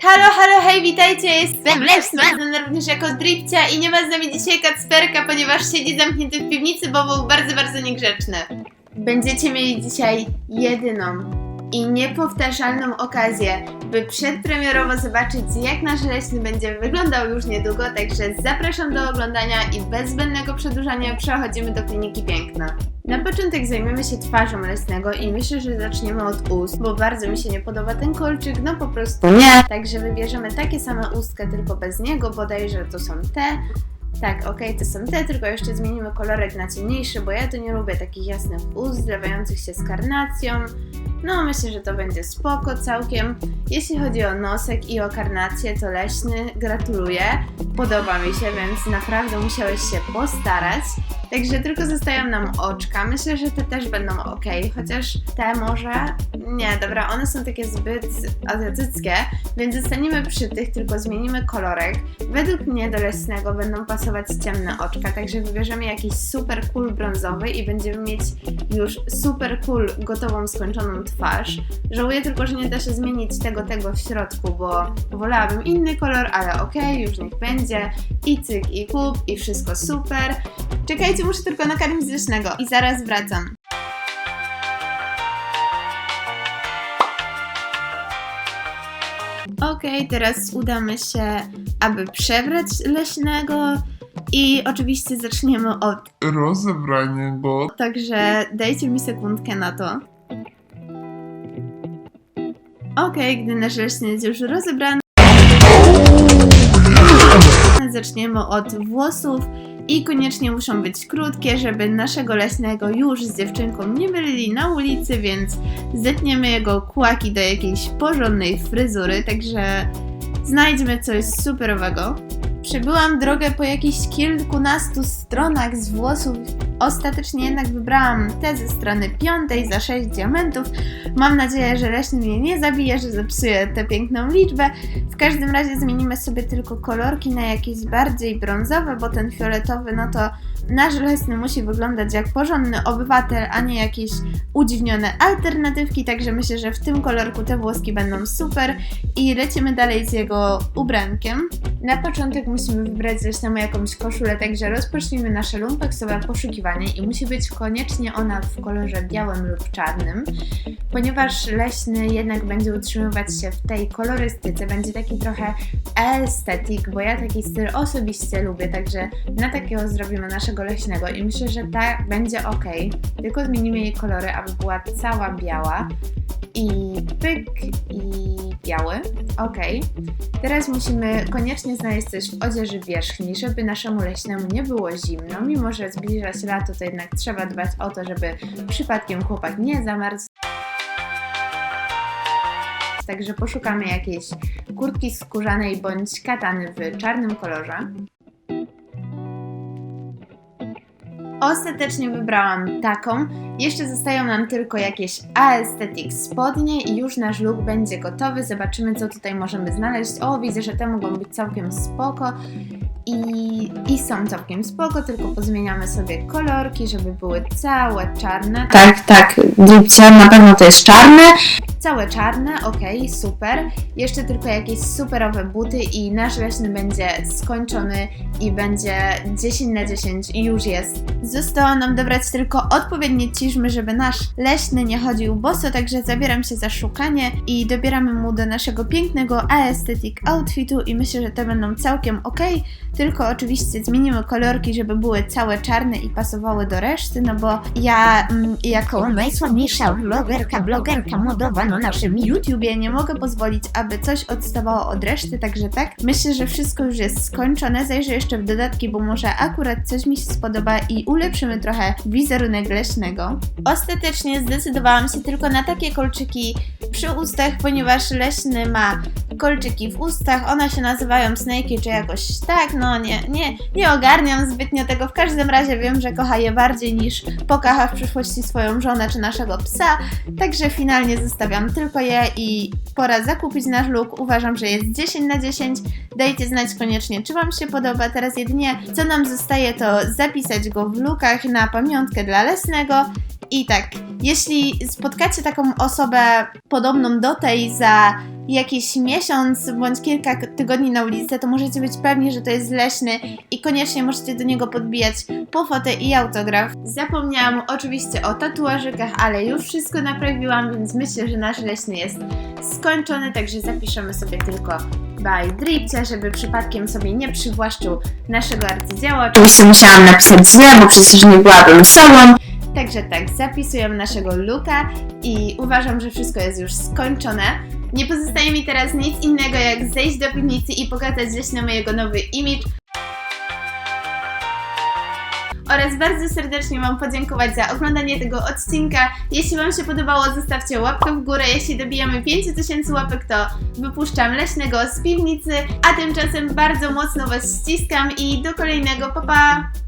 Halo, halo, hej, witajcie, jestem znana również jako Dripcia i nie ma z nami dzisiaj Kacperka, ponieważ siedzi zamknięty w piwnicy, bo był bardzo, bardzo niegrzeczny. Będziecie mieli dzisiaj jedyną i niepowtarzalną okazję, by przedpremierowo zobaczyć jak nasz leśny będzie wyglądał już niedługo, także zapraszam do oglądania i bez zbędnego przedłużania przechodzimy do Kliniki Piękna. Na początek zajmiemy się twarzą lesnego i myślę, że zaczniemy od ust, bo bardzo mi się nie podoba ten kolczyk, no po prostu nie. Także wybierzemy takie same ustka, tylko bez niego, bodajże to są te. Tak, okej, to są te, tylko jeszcze zmienimy kolorek na ciemniejszy, bo ja tu nie lubię takich jasnych ust, zlewających się z karnacją. No, myślę, że to będzie spoko całkiem. Jeśli chodzi o nosek i o karnację, to leśny gratuluję. Podoba mi się, więc naprawdę musiałeś się postarać. Także tylko zostają nam oczka. Myślę, że te też będą ok, chociaż te może. Nie, dobra, one są takie zbyt azjatyckie, więc zostaniemy przy tych, tylko zmienimy kolorek. Według mnie do leśnego będą pasować ciemne oczka, także wybierzemy jakiś super cool brązowy i będziemy mieć już super cool gotową, skończoną twarz. Żałuję tylko, że nie da się zmienić tego, tego w środku, bo wolałabym inny kolor, ale okej, już niech będzie. I cyk, i kup, i wszystko super. Czekajcie, muszę tylko nakarmić leśnego i zaraz wracam. Okej, teraz udamy się, aby przebrać leśnego i oczywiście zaczniemy od rozebranie go. Także dajcie mi sekundkę na to. Okej, gdy nasz leśny jest już rozebrany, zaczniemy od włosów i koniecznie muszą być krótkie, żeby naszego leśnego już z dziewczynką nie mylili na ulicy, więc zetniemy jego kłaki do jakiejś porządnej fryzury, także znajdźmy coś superowego. Przebyłam drogę po jakichś kilkunastu stronach z włosów. Ostatecznie jednak wybrałam te ze strony piątej za 6 diamentów. Mam nadzieję, że leśny mnie nie zabije, że zepsuje tę piękną liczbę. W każdym razie zmienimy sobie tylko kolorki na jakieś bardziej brązowe, bo ten fioletowy, no to nasz leśny musi wyglądać jak porządny obywatel, a nie jakieś udziwnione alternatywki, także myślę, że w tym kolorku te włoski będą super i lecimy dalej z jego ubrankiem. Na początek musimy wybrać leśnemu jakąś koszulę, także rozpocznijmy nasze lumpeksowe poszukiwanie i musi być koniecznie ona w kolorze białym lub czarnym, ponieważ leśny jednak będzie utrzymywać się w tej kolorystyce, będzie taki trochę estetyk, bo ja taki styl osobiście lubię, także na takiego zrobimy naszego leśnego i myślę, że ta będzie ok. Tylko zmienimy jej kolory, aby była cała biała i pyk i biały. Ok. Teraz musimy koniecznie znaleźć coś w odzieży wierzchniej, żeby naszemu leśnemu nie było zimno. Mimo, że zbliża się lato, to jednak trzeba dbać o to, żeby przypadkiem chłopak nie zamarzł. Także poszukamy jakiejś kurtki skórzanej bądź katany w czarnym kolorze. Ostatecznie wybrałam taką. Jeszcze zostają nam tylko jakieś aesthetic spodnie i już nasz look będzie gotowy. Zobaczymy, co tutaj możemy znaleźć. O, widzę, że te mogą być całkiem spoko. I, I są całkiem spoko, tylko pozmieniamy sobie kolorki, żeby były całe czarne. Tak, tak, Dipcia, na pewno to jest czarne. Całe czarne, ok, super. Jeszcze tylko jakieś superowe buty i nasz leśny będzie skończony i będzie 10 na 10 i już jest. Zostało nam dobrać tylko odpowiednie ciżmy, żeby nasz leśny nie chodził boso, także zabieram się za szukanie i dobieramy mu do naszego pięknego aesthetic outfitu i myślę, że te będą całkiem ok. Tylko oczywiście zmienimy kolorki, żeby były całe czarne i pasowały do reszty, no bo ja mm, jako najsławniejsza vlogerka, blogerka modowa na naszym YouTubie nie mogę pozwolić, aby coś odstawało od reszty, także tak. Myślę, że wszystko już jest skończone. Zajrzę jeszcze w dodatki, bo może akurat coś mi się spodoba i ulepszymy trochę wizerunek leśnego. Ostatecznie zdecydowałam się tylko na takie kolczyki przy ustach, ponieważ leśny ma kolczyki w ustach. One się nazywają snake czy jakoś tak, no nie, nie, nie ogarniam zbytnio tego. W każdym razie wiem, że kocha je bardziej niż pokocha w przyszłości swoją żonę czy naszego psa. Także finalnie zostawiam tylko je i pora zakupić nasz look. Uważam, że jest 10 na 10. Dajcie znać koniecznie, czy Wam się podoba. Teraz jedynie co nam zostaje, to zapisać go w lookach na pamiątkę dla lesnego. I tak, jeśli spotkacie taką osobę podobną do tej za jakiś miesiąc bądź kilka tygodni na ulicy, to możecie być pewni, że to jest leśny i koniecznie możecie do niego podbijać po fotę i autograf. Zapomniałam oczywiście o tatuażykach, ale już wszystko naprawiłam, więc myślę, że nasz leśny jest skończony, także zapiszemy sobie tylko by Dripcia, żeby przypadkiem sobie nie przywłaszczył naszego arcydzieła. Oczywiście musiałam napisać źle, bo przecież nie byłabym sobą. Także tak, zapisujemy naszego looka i uważam, że wszystko jest już skończone. Nie pozostaje mi teraz nic innego, jak zejść do piwnicy i pokazać leśnemu jego nowy imidż. Oraz bardzo serdecznie Wam podziękować za oglądanie tego odcinka. Jeśli Wam się podobało, zostawcie łapkę w górę. Jeśli dobijamy 5000 łapek, to wypuszczam leśnego z piwnicy. A tymczasem bardzo mocno Was ściskam i do kolejnego. Pa pa!